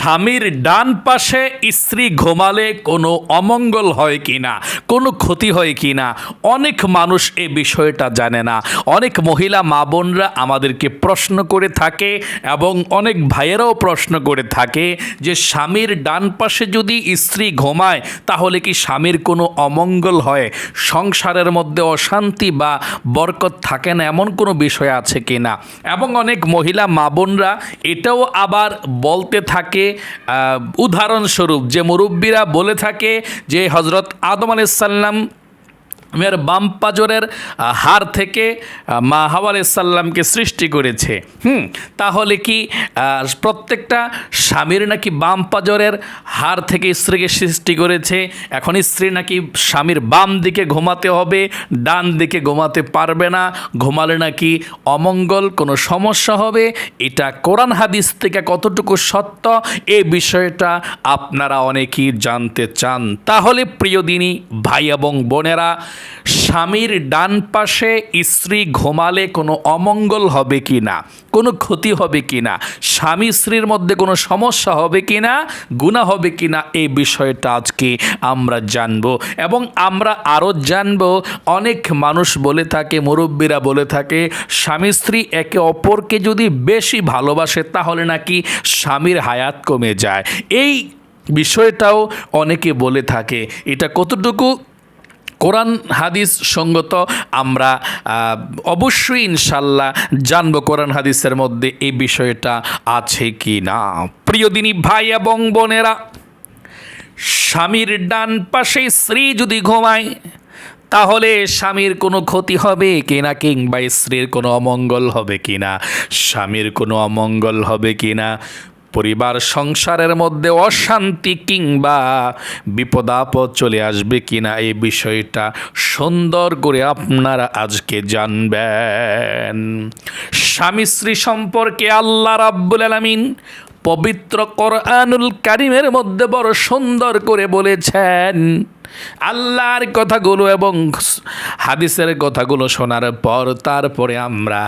স্বামীর ডান পাশে স্ত্রী ঘুমালে কোনো অমঙ্গল হয় কি না, কোনো ক্ষতি হয় কি না, অনেক মানুষ এ বিষয়টা জানে না। অনেক মহিলা মা বোনরা আমাদেরকে প্রশ্ন করে থাকে এবং অনেক ভাইয়েরাও প্রশ্ন করে থাকে যে স্বামীর ডান পাশে যদি স্ত্রী ঘুমায় তাহলে কি স্বামীর কোনো অমঙ্গল হয়? সংসারের মধ্যে অশান্তি বা বরকত থাকে না? এমন কোনো বিষয় আছে কি না? এবং অনেক মহিলা মা বোনরা এটাও আবার বলতে থাকে উদাহরণস্বরূপ যে মুরব্বীরা বলে থাকে যে হজরত আদম আলাইসাল্লাম মেয়ের বাম পাজরের হাড় থেকে মা হাওয়া সাল্লামকে সৃষ্টি করেছে। হুম, তাহলে কি প্রত্যেকটা স্বামীর নাকি বাম পাজরের হাড় থেকে স্ত্রীকে সৃষ্টি করেছে? এখন স্ত্রী নাকি স্বামীর বাম দিকে ঘুমাতে হবে, ডান দিকে ঘুমাতে পারবে না, ঘুমালে নাকি অমঙ্গল, কোনো সমস্যা হবে? এটা কোরআন হাদিস থেকে কতটুকু সত্য? এ বিষয়টা আপনারা অনেকেই জানতে চান। তাহলে প্রিয়দিনী ভাই এবং বোনেরা স্বামীর ডান পাশে স্ত্রী ঘুমালে কোনো অমঙ্গল হবে কি না? কোনো ক্ষতি হবে কি না? স্বামী স্ত্রীর মধ্যে কোনো সমস্যা হবে কি না? গুণা হবে কি না? এই বিষয়টা আজকে আমরা জানব এবং আমরা আরও জানব। অনেক মানুষ বলে থাকে, মুরব্বীরা বলে থাকে, স্বামী স্ত্রী একে অপরকে যদি বেশি ভালোবাসে তাহলে নাকি স্বামীর হায়াত কমে যায়। এই বিষয়টাও অনেকে বলে থাকে। এটা কতটুকু কোরআন হাদিস সঙ্গত আমরা অবশ্যই ইনশাল্লাহ জানব কোরআন হাদিসের মধ্যে এই বিষয়টা আছে কি না। প্রিয় দিনী ভাই এবং বোনেরা, স্বামীর ডান পাশে স্ত্রী যদি ঘুমায়, তাহলে স্বামীর কোনো ক্ষতি হবে কিনা কিংবা স্ত্রীর কোনো অমঙ্গল হবে কিনা স্বামীর কোনো অমঙ্গল হবে কিনা পরিবার সংসারের মধ্যে অশান্তি কিংবা বিপদাপদ চলে আসবে কিনা এই বিষয়টা সুন্দর করে আপনারা আজকে জানবেন। স্বামী স্ত্রী সম্পর্কে আল্লাহ রাব্বুল আলামিন পবিত্র কোরআনুল কারিমের মধ্যে বড় সুন্দর করে বলেছেন আল্লাহর কথাগুলো এবং হাদিসের কথাগুলো শোনার পর তারপরে আমরা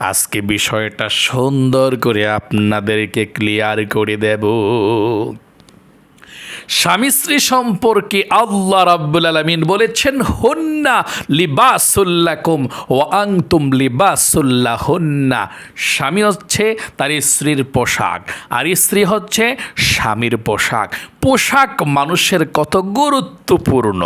আজকে বিষয়টা সুন্দর করে আপনাদেরকে ক্লিয়ার করে দেব। স্বামী স্ত্রী সম্পর্কে আল্লাহ রাব্বুল আলমিন বলেছেন, হন্না লিবাসুল্লাকুম ও আংতুম লিবাসুল্লাহ হন্না স্বামী হচ্ছে তার স্ত্রীর পোশাক, আর স্ত্রী হচ্ছে স্বামীর পোশাক। পোশাক মানুষের কত গুরুত্বপূর্ণ।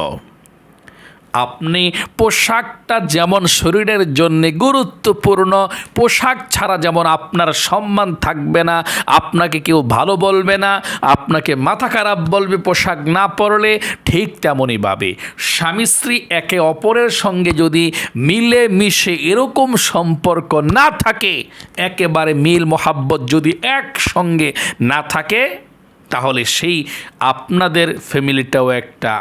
আপনি পোশাকটা যেমন শরীরের জন্য গুরুত্বপূর্ণ, পোশাক ছাড়া যেমন আপনার সম্মান থাকবে না, আপনাকে কেউ ভালো বলবে না, আপনাকে মাথা খারাপ বলবে, পোশাক না পরলে ঠিক তেমনইভাবে স্বামী স্ত্রী একে অপরের সঙ্গে যদি মিলে মিশে এরকম সম্পর্ক না থাকে, একেবারে মিল মোহাব্বত যদি একসঙ্গে না থাকে, তাহলে সেই আপনাদের ফ্যামিলিটাও একটা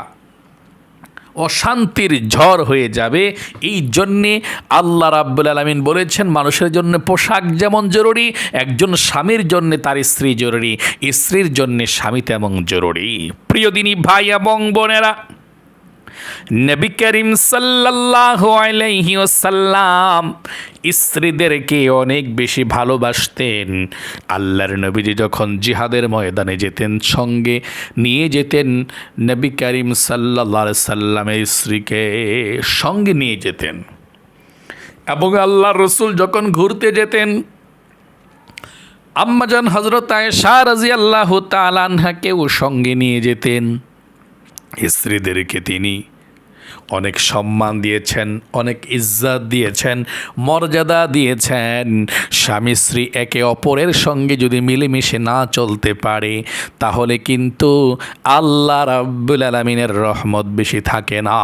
অশান্তির ঝড় হয়ে যাবে। এই জন্যে আল্লাহ রাব্বুল আলমিন বলেছেন, মানুষের জন্য পোশাক যেমন জরুরি, একজন স্বামীর জন্য তার স্ত্রী জরুরি, স্ত্রীর জন্য স্বামী তেমন জরুরি। প্রিয় দিনী ভাই এবং বোনেরা নবী করিম সাল্লাল্লাহু আলাইহি ওয়াসাল্লাম স্ত্রীদেরকে অনেক বেশি ভালোবাসতেন। আল্লাহর নবীজি যখন জিহাদের ময়দানে যেতেন, সঙ্গে নিয়ে যেতেন, নবী করিম আলাইহি সাল্লামের স্ত্রীকে সঙ্গে নিয়ে যেতেন। এবং আল্লাহর রসুল যখন ঘুরতে যেতেন, আম্মাজান হজরত আয়েশা রাজিয়াল্লাহু তাআলা আনহাকেও সঙ্গে নিয়ে যেতেন। স্ত্রীদেরকে তিনি অনেক সম্মান দিয়েছেন, অনেক ইজ্জত দিয়েছেন, মর্যাদা দিয়েছেন। স্বামী, স্ত্রী একে অপরের সঙ্গে যদি মিলেমিশে না চলতে পারে, তাহলে কিন্তু আল্লাহ রাব্বুল আলমিনের রহমত বেশি থাকে না।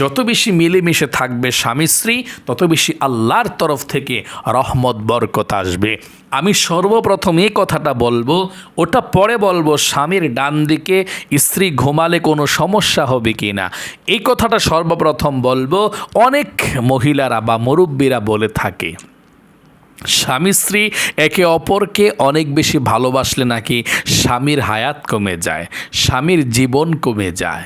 যত বেশি মিলেমিশে থাকবে স্বামী, স্ত্রী, তত বেশি আল্লাহর তরফ থেকে রহমত, বরকত আসবে। আমি সর্বপ্রথম এই কথাটা বলব, ওটা পরে বলব, স্বামীর ডান দিকে স্ত্রী ঘুমালে কোনো সমস্যা হবে কি না এই কথাটা সর্বপ্রথম বলব, অনেক মহিলারা বা মুরব্বীরা বলে থাকে, স্বামী স্ত্রী একে অপরকে অনেক বেশি ভালোবাসলে নাকি স্বামীর হায়াত কমে যায়, স্বামীর জীবন কমে যায়।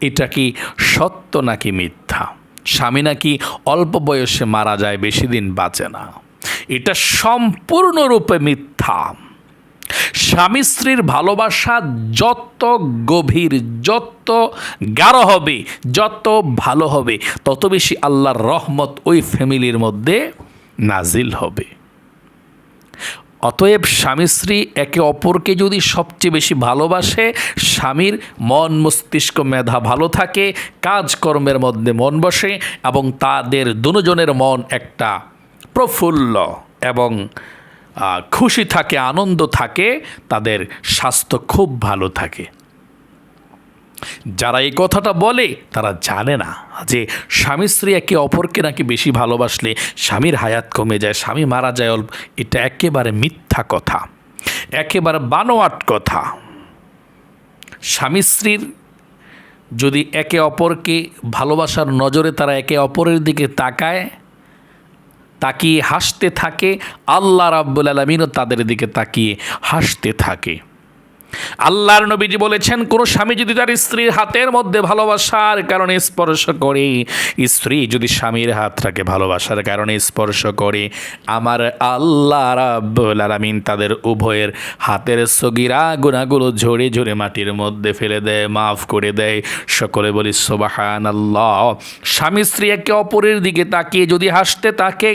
এটা কি সত্য নাকি মিথ্যা? স্বামী নাকি অল্প বয়সে মারা যায়, বেশি দিন বাঁচে না। এটা সম্পূর্ণরূপে মিথ্যা। স্বামী স্ত্রীর ভালোবাসা যত গভীর, যত গাঢ় হবে, যত ভালো হবে, তত বেশি আল্লাহর রহমত ওই ফ্যামিলির মধ্যে নাজিল হবে। অতএব স্বামী স্ত্রী একে অপরকে যদি সবচেয়ে বেশি ভালোবাসে, স্বামীর মন মস্তিষ্ক মেধা ভালো থাকে, কাজকর্মের মধ্যে মন বসে এবং তাদের দুজনের মন একটা প্রফুল্ল এবং খুশি থাকে, আনন্দ থাকে, তাদের স্বাস্থ্য খুব ভালো থাকে। যারা এই কথাটা বলে, তারা জানে না যে স্বামী স্ত্রী একে অপরকে নাকি বেশি ভালোবাসলে স্বামীর হায়াত কমে যায়, স্বামী মারা যায় অল্প। এটা একেবারে মিথ্যা কথা, একেবারে বানোয়াট কথা। স্বামী স্ত্রীর যদি একে অপরকে ভালোবাসার নজরে তারা একে অপরের দিকে তাকায় তাকিয়ে হাসতে থাকে। আল্লাহ রাব্বুল আলমিনও তাদের দিকে তাকিয়ে হাসতে থাকে। আল্লাহর নবীজি বলেছেন, কোন স্বামী যদি তার স্ত্রীর হাতের মধ্যে ভালোবাসার কারণে স্পর্শ করে, স্ত্রী যদি স্বামীর হাতটাকে ভালোবাসার কারণে স্পর্শ করে, আমার আল্লাহ রাব্বুল আলামিন তাদের উভয়ের হাতের সগিরা গুণাগুলো ঝরে ঝরে মাটির মধ্যে ফেলে দেয়, মাফ করে দেয়। সকলে বলি সোবাহান আল্লাহ স্বামী স্ত্রী একে অপরের দিকে তাকিয়ে যদি হাসতে তাকে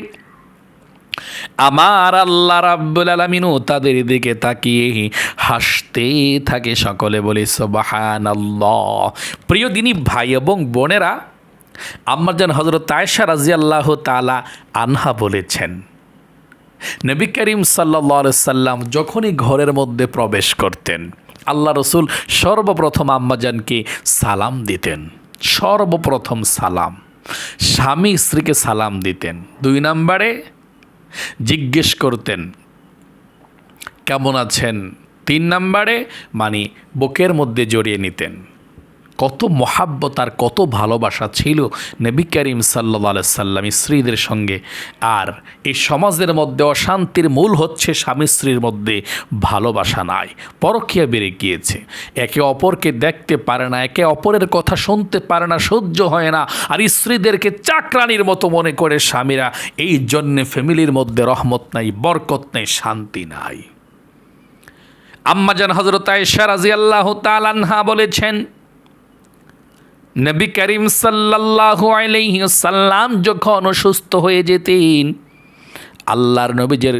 আমার আল্লাহ রাব্বুল আলামিনও তাদের দিকে তাকিয়ে হাসতে থাকে সকলে বলি সোবাহান প্রিয় দিনী ভাই এবং বোনেরা আম্মাজান হজরত আয়েশা রাজি আল্লাহ তালা আনহা বলেছেন, নবী করিম সাল্লা সাল্লাম যখনই ঘরের মধ্যে প্রবেশ করতেন, আল্লাহ রসুল সর্বপ্রথম আম্মাজানকে সালাম দিতেন, সর্বপ্রথম সালাম। স্বামী স্ত্রীকে সালাম দিতেন। দুই নম্বরে জিজ্ঞেস করতেন কেমন আছেন? তিন নাম্বারে মানে বুকের মধ্যে জড়িয়ে নিতেন। কত মহাব্বত আর কত ভালোবাসা ছিল নবী করিম সাল্লা সাল্লাম স্ত্রীদের সঙ্গে। আর এই সমাজের মধ্যে অশান্তির মূল হচ্ছে স্বামী স্ত্রীর মধ্যে ভালোবাসা নাই, পরকীয়া বেড়ে গিয়েছে। একে অপরকে দেখতে পারে না, একে অপরের কথা শুনতে পারে না, সহ্য হয় না। আর স্ত্রীদেরকে চাকরানির মতো মনে করে স্বামীরা, এই জন্যে ফ্যামিলির মধ্যে রহমত নাই, বরকত নাই, শান্তি নাই। আম্মাজান হজরত আয়েশা রাজিয়াল্লাহ তালানহা বলেছেন নবী করিম আলাইহি সাল্লাম যখন অসুস্থ হয়ে যেতেন, আল্লাহর নবীজের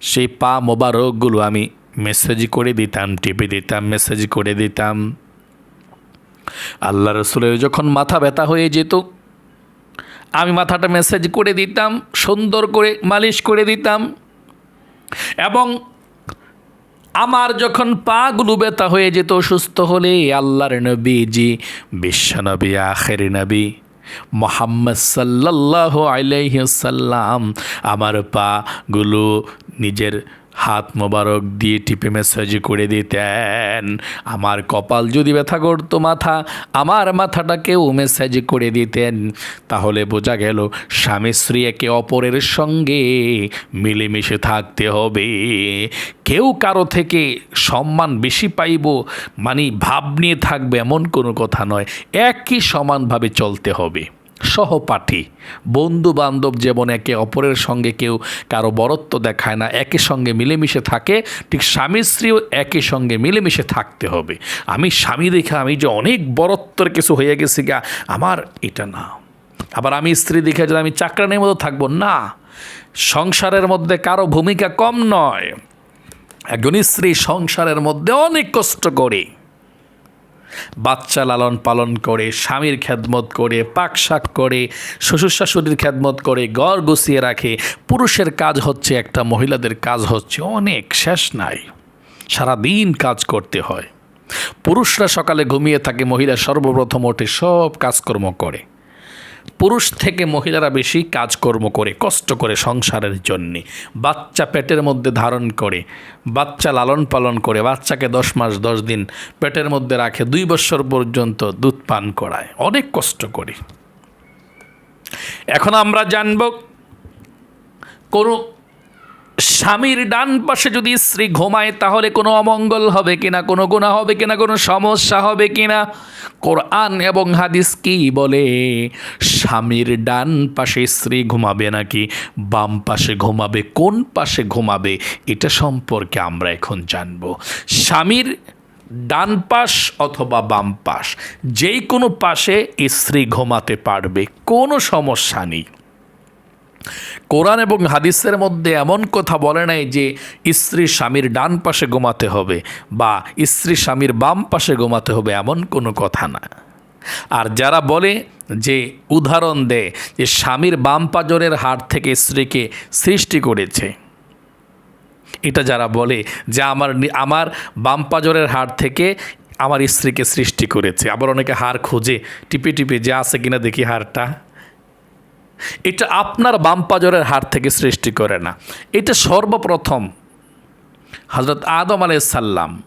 সেই পা মোবারকগুলো আমি মেসেজ করে দিতাম, টিপে দিতাম মেসেজ করে দিতাম। আল্লাহ রসুলের যখন মাথা ব্যথা হয়ে যেত, আমি মাথাটা মেসেজ করে দিতাম, সুন্দর করে মালিশ করে দিতাম এবং আমার যখন পা পাগুলো ব্যথা হয়ে যেত, সুস্থ হলে আল্লাহর নবীজি বিশ্বনবী আখের নবী, মোহাম্মদ সাল্লাহ আলাইসাল্লাম আমার পা পাগুলো নিজের হাত মোবারক দিয়ে টিপে মেসেজ করে দিতেন। আমার কপাল যদি ব্যথা করতো মাথা, আমার মাথাটাকেও মেসেজ করে দিতেন। তাহলে বোঝা গেল, স্বামী স্ত্রী একে অপরের সঙ্গে মিলেমিশে থাকতে হবে। কেউ কারও থেকে সম্মান বেশি পাইব মানে ভাব নিয়ে থাকবে এমন কোনো কথা নয়, একই সমানভাবে চলতে হবে। সহপাঠী। বন্ধু বান্ধব যেমন একে অপরের সঙ্গে কেউ কারও বরত্ব দেখায় না একই সঙ্গে মিলেমিশে থাকে, ঠিক স্বামী স্ত্রীও একই সঙ্গে মিলেমিশে থাকতে হবে। আমি স্বামী দেখে আমি যে অনেক বরত্বর কিছু হয়ে গেছি গা, আমার এটা না। আবার আমি স্ত্রী দেখে যদি আমি চাকরানির মতো থাকব, না। সংসারের মধ্যে কারও ভূমিকা কম নয়। একজন স্ত্রী সংসারের মধ্যে অনেক কষ্ট করে। বাচ্চা লালন পালন করে, স্বামীর খ্যাদমত করে পাক শাক করে শ্বশুর শাশুড়ির খ্যাদমত করে গড় গুছিয়ে রাখে। পুরুষের কাজ হচ্ছে একটা, মহিলাদের কাজ হচ্ছে অনেক, শেষ নাই। সারাদিন কাজ করতে হয়। পুরুষরা সকালে ঘুমিয়ে থাকে, মহিলা সর্বপ্রথম ওঠে, সব কাজকর্ম করে। পুরুষ থেকে মহিলারা বেশি কাজকর্ম করে, কষ্ট করে সংসারের জন্যে। বাচ্চা পেটের মধ্যে ধারণ করে, বাচ্চা লালন পালন করে, বাচ্চাকে দশ মাস, দশ দিন পেটের মধ্যে রাখে, দুই বছর পর্যন্ত দুধ পান করায়। অনেক কষ্ট করে। এখন আমরা জানব, কোনো স্বামীর ডান পাশে যদি স্ত্রী ঘুমায়, তাহলে কোনো অমঙ্গল হবে কিনা, কোনো গুণা হবে কিনা, কোনো সমস্যা হবে কিনা? কোরআন এবং হাদিস কি বলে? স্বামীর ডান পাশে স্ত্রী ঘুমাবে নাকি বাম পাশে ঘুমাবে, কোন পাশে ঘুমাবে, এটা সম্পর্কে আমরা এখন জানব। স্বামীর ডান পাশ অথবা বাম পাশ, যেই কোনো পাশে স্ত্রী ঘুমাতে পারবে, কোনো সমস্যা নেই। কোরআন এবং হাদিসের মধ্যে এমন কথা বলে নাই যে স্ত্রী স্বামীর ডান পাশে ঘুমাতে হবে বা স্ত্রী স্বামীর বাম পাশে ঘুমাতে হবে এমন কোনো কথা না। আর যারা বলে যে, উদাহরণ দেয় যে স্বামীর বাম পাজরের হাট থেকে স্ত্রীকে সৃষ্টি করেছে, এটা যারা বলে যে আমার আমার বাম পাজরের হাড় থেকে আমার স্ত্রীকে সৃষ্টি করেছে, আবার অনেকে হাড় খোঁজে, টিপে টিপে যে আছে কিনা দেখি হাড়টা। এটা আপনার বাম পাজরের হাড় থেকে সৃষ্টি করে না। এটা সর্বপ্রথম হজরত আদম আলাইসাল্লাম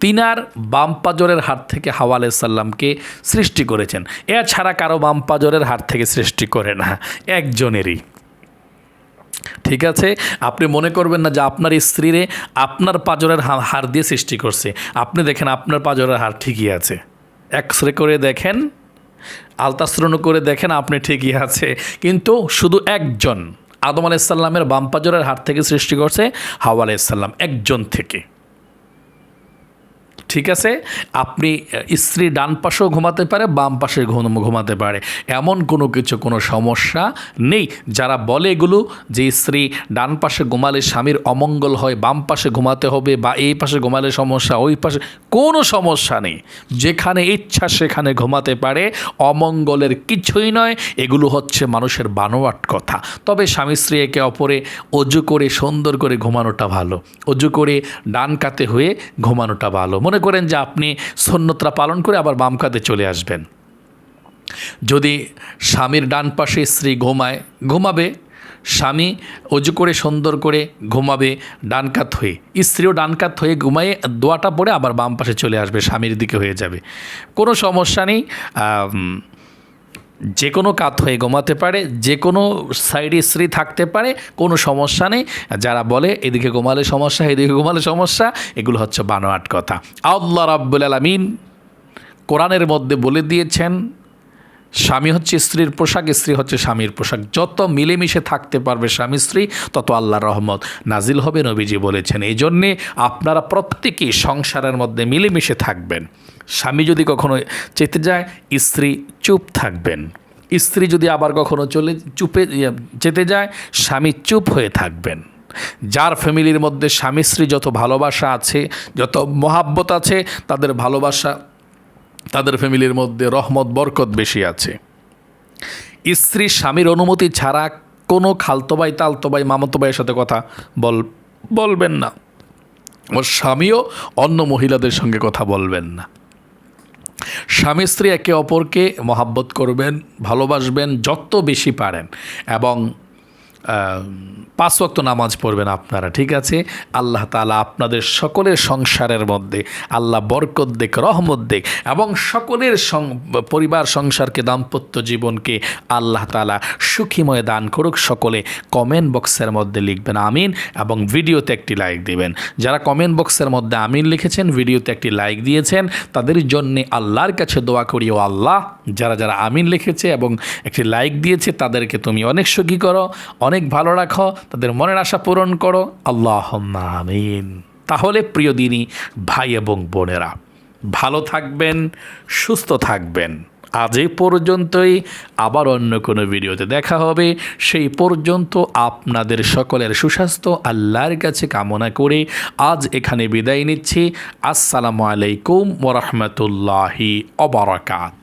তিনার বাম পাজরের হাত থেকে হাওয়া আলাইসাল্লামকে সৃষ্টি করেছেন। এছাড়া কারও বাম পাজরের হাত থেকে সৃষ্টি করে না, একজনেরই। ঠিক আছে? আপনি মনে করবেন না যে আপনার স্ত্রীরে আপনার পাজরের হা- হাড় দিয়ে সৃষ্টি করছে। আপনি দেখেন আপনার পাজরের হাড় ঠিকই আছে। এক্স রে করে দেখেন। আলতাশ্রণ করে দেখেন আপনি ঠিকই আছে। কিন্তু শুধু একজন, আদম আলাইসাল্লামের বাম্পাজরের হাত থেকে সৃষ্টি করছে হাওয়া আলাইসাল্লাম একজন থেকে। ঠিক আছে? আপনি স্ত্রী ডান পাশেও ঘুমাতে পারে, বাম পাশে ঘুমাতে পারে। এমন কোনো কিছু, কোনো সমস্যা নেই। যারা বলে এগুলো যে স্ত্রী ডান পাশে ঘুমালে স্বামীর অমঙ্গল হয়, বাম পাশে ঘুমাতে হবে বা এই পাশে ঘুমালে সমস্যা, ওই পাশে, কোনো সমস্যা নেই। যেখানে ইচ্ছা সেখানে ঘুমাতে পারে। অমঙ্গলের কিছুই নয়। এগুলো হচ্ছে মানুষের বানোয়াট কথা। তবে স্বামী স্ত্রী একে অপরে অজু করে সুন্দর করে ঘুমানোটা ভালো। অজু করে ডান কাতে হয়ে ঘুমানোটা ভালো। মনে করেন যে আপনি সন্ন্যতরা পালন করে আবার বাম কাঁধে চলে আসবেন। যদি স্বামীর ডান পাশে স্ত্রী ঘুমায়, ঘুমাবে, স্বামী অজু করে, সুন্দর করে ঘুমাবে ডান কাত হয়ে, স্ত্রীও ডান কাত হয়ে ঘুমায়ে দোয়াটা পড়ে আবার বাম পাশে চলে আসবে, স্বামীর দিকে হয়ে যাবে। কোনো সমস্যা নেই যে কোনো কাত হয়ে ঘুমাতে পারে, যে কোনো সাইড স্ত্রী থাকতে পারে, কোনো সমস্যা নেই। যারা বলে এদিকে ঘুমালে সমস্যা, এদিকে ঘুমালে সমস্যা, এগুলো হচ্ছে বানোয়াট কথা। আল্লাহ রাব্বুল আলমিন কোরআনের মধ্যে বলে দিয়েছেন স্বামী হচ্ছে স্ত্রীর পোশাক, স্ত্রী হচ্ছে স্বামীর পোশাক। যত মিলেমিশে থাকতে পারবে স্বামী স্ত্রী, তত আল্লাহর রহমত নাজিল হবে নবীজি বলেছেন। এই জন্যে আপনারা প্রত্যেকেই সংসারের মধ্যে মিলেমিশে থাকবেন। স্বামী যদি কখনো চেতে যায়, স্ত্রী চুপ থাকবেন। স্ত্রী যদি আবার কখনো চলে, চুপে যেতে যায়, স্বামী চুপ হয়ে থাকবেন। যার ফ্যামিলির মধ্যে স্বামী স্ত্রী যত ভালোবাসা আছে, যত মহাব্বত আছে, তাদের ভালোবাসা তাদের ফ্যামিলির মধ্যে রহমত, বরকত বেশি আছে। স্ত্রী, স্বামীর অনুমতি ছাড়া কোনো খালতোবাই, তালতোবাই তালতো ভাই মামতো ভাইয়ের সাথে কথা বল, বলবেন না। ওর স্বামীও অন্য মহিলাদের সঙ্গে কথা বলবেন না। স্বামী, স্ত্রী একে অপরকে মহাব্বত করবেন, ভালোবাসবেন, যত বেশি পারেন এবং পাঁচ ওয়াক্ত নামাজ পড়বেন আপনারা, ঠিক আছে? আল্লাহ তালা আপনাদের সকলের সংসারের মধ্যে, আল্লাহ বরকত দেখ, রহমত দেখ এবং সকলের পরিবার, সংসারকে, দাম্পত্য জীবনকে আল্লাহ তালা সুখীময় দান করুক। সকলে কমেন্ট বক্সের মধ্যে লিখবেন আমিন এবং ভিডিওতে একটি লাইক দিবেন। যারা কমেন্ট বক্সের মধ্যে আমিন লিখেছেন, ভিডিওতে একটি লাইক দিয়েছেন, তাদের জন্য আল্লাহর কাছে দোয়া করি, ও আল্লাহ যারা যারা আমিন লিখেছে এবং একটি লাইক দিয়েছে, তাদেরকে তুমি অনেক সুখী করো, অনেক ভালো রাখো, তাদের মনের আশা পূরণ করো। আল্লাহ আমিন। তাহলে প্রিয় দিনী, ভাই এবং বোনেরা, ভালো থাকবেন, সুস্থ থাকবেন। আজ এই পর্যন্তই, আবার অন্য কোনো ভিডিওতে দেখা হবে। সেই পর্যন্ত আপনাদের সকলের সুস্বাস্থ্য, আল্লাহর কাছে কামনা করে আজ এখানে বিদায় নিচ্ছি। আসসালামু আলাইকুম ওরহমতুল্লাহি অবরাকাত